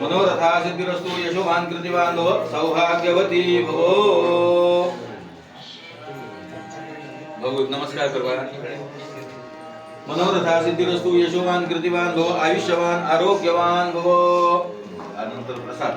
मनोरथा सिद्धिरस्तु यशोभान् कृतिबान्धव सौभाग्यवती भो बघू नमस्कार करवा मनोरथा सिद्धिरस्तु यशोवान कृतिवान भव आयुष्यवान आरोग्यवान भव। त्यानंतर प्रसाद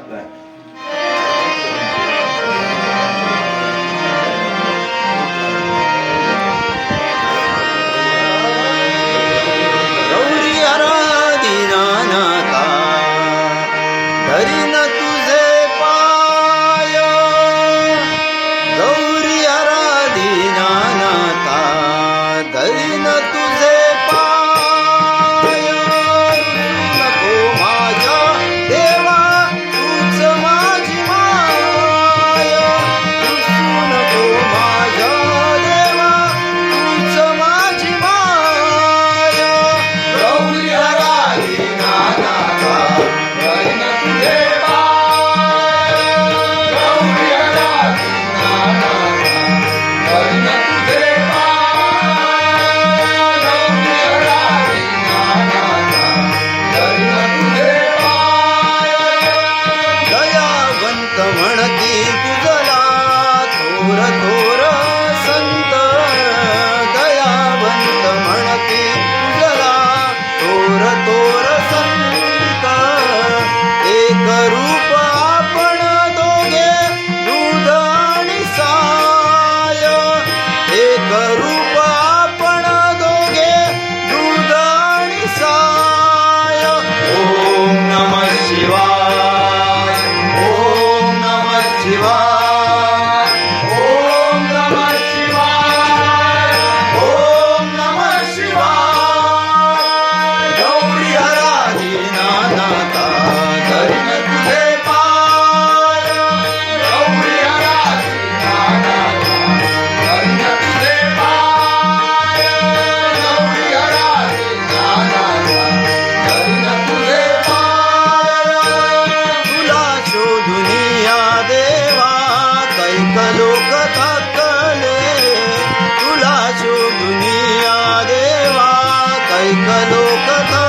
ऐकलो कथा